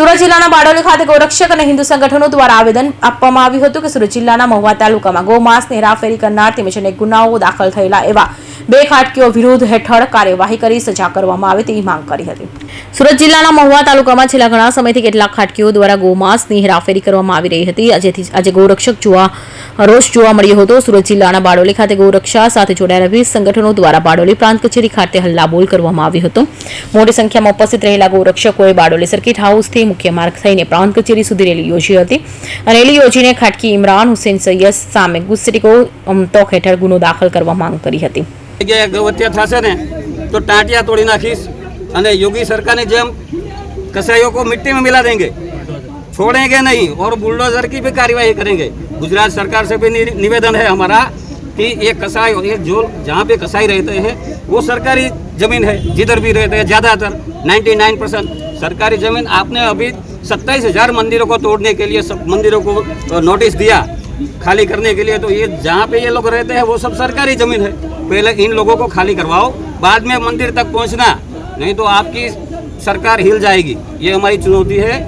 સુરત જિલ્લાના બારડોલી ખાતે ગૌરક્ષક અને હિન્દુ સંગઠનો દ્વારા આવેદન આપવામાં આવ્યું હતું કે સુરત જિલ્લાના મહુવા તાલુકામાં ગૌમાંસની હેરાફેરી કરનાર તેમજ અનેક ગુનાઓ દાખલ થયેલા એવા બે ખાટકીઓ વિરુદ્ધ હેઠળ કાર્યવાહી કરી સજા કરવામાં આવે તેવી માંગ કરી હતી. સુરત જિલ્લાના મહુવા તાલુકામાં છેલ્લા ઘણા સમયથી કેટલાક ખાટકીઓ દ્વારા ગોમાંસની હેરાફેરી કરવામાં આવી રહી હતી. આજેથી આજે ગૌરક્ષક જોવા, રોષ જોવા મળ્યો હતો. સુરત જિલ્લાના બારડોલી ખાતે ગૌરક્ષા સાથે જોડાયેલા વિવિધ સંગઠનો દ્વારા બારડોલી પ્રાંત કચેરી ખાતે હલ્લાબોલ કરવામાં આવ્યો હતો. મોટી સંખ્યામાં ઉપસ્થિત રહેલા ગૌરક્ષકોએ બારડોલી સર્કિટ હાઉસથી મુખ્ય માર્ગ થઈને પ્રાંત કચેરી સુધી રેલી યોજી હતી રેલી યોજીને ખાટકી ઇમરાન હુસેન સૈયદ સામે ગુસ્સરીકો તોક હેઠળ ગુનો દાખલ કરવા માંગ કરી હતી. જગ્યાએ ગૌહત્યા થશે ને તો ટાંટિયા તોડી નાખીશ અને યોગી સરકારની જેમ कसाईयों को मिट्टी में मिला देंगे छोड़ेंगे नहीं और बुलडोजर की भी कार्यवाही करेंगे गुजरात सरकार से भी नि- निवेदन है हमारा कि ये कसाई ये जो जहाँ पे कसाई रहते हैं वो सरकारी जमीन है जिधर भी रहते हैं ज़्यादातर 99 परसेंट सरकारी जमीन आपने अभी सत्ताईस हजार मंदिरों को तोड़ने के लिए सब मंदिरों को अ, नोटिस दिया खाली करने के लिए तो ये जहाँ पे ये लोग रहते हैं वो सब सरकारी ज़मीन है। पहले इन लोगों को खाली करवाओ बाद में मंदिर तक पहुँचना नहीं तो आपकी सरकार हिल जाएगी। ये हमारी चुनौती है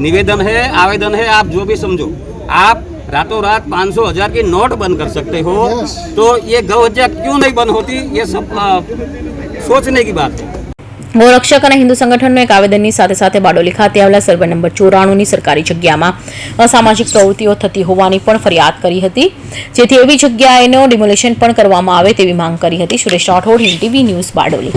निवेदन है आवेदन है आप जो भी समझो। आप रातों रात पाँच सौ हज़ार की नोट बंद कर सकते हो तो ये गौ हत्या क्यों नहीं बंद होती ये सब अ, सोचने की बात है। ગૌરક્ષક અને હિન્દુ સંગઠનનું એક આવેદનની સાથે સાથે બારડોલી ખાતે આવેલા સર્વે નંબર ચોરાણુંની સરકારી જગ્યામાં અસામાજિક પ્રવૃત્તિઓ થતી હોવાની પણ ફરિયાદ કરી હતી. જેથી એવી જગ્યાએનો ડિમોલેશન પણ કરવામાં આવે તેવી માંગ કરી હતી. Suresh Rathod TV news Bardoli.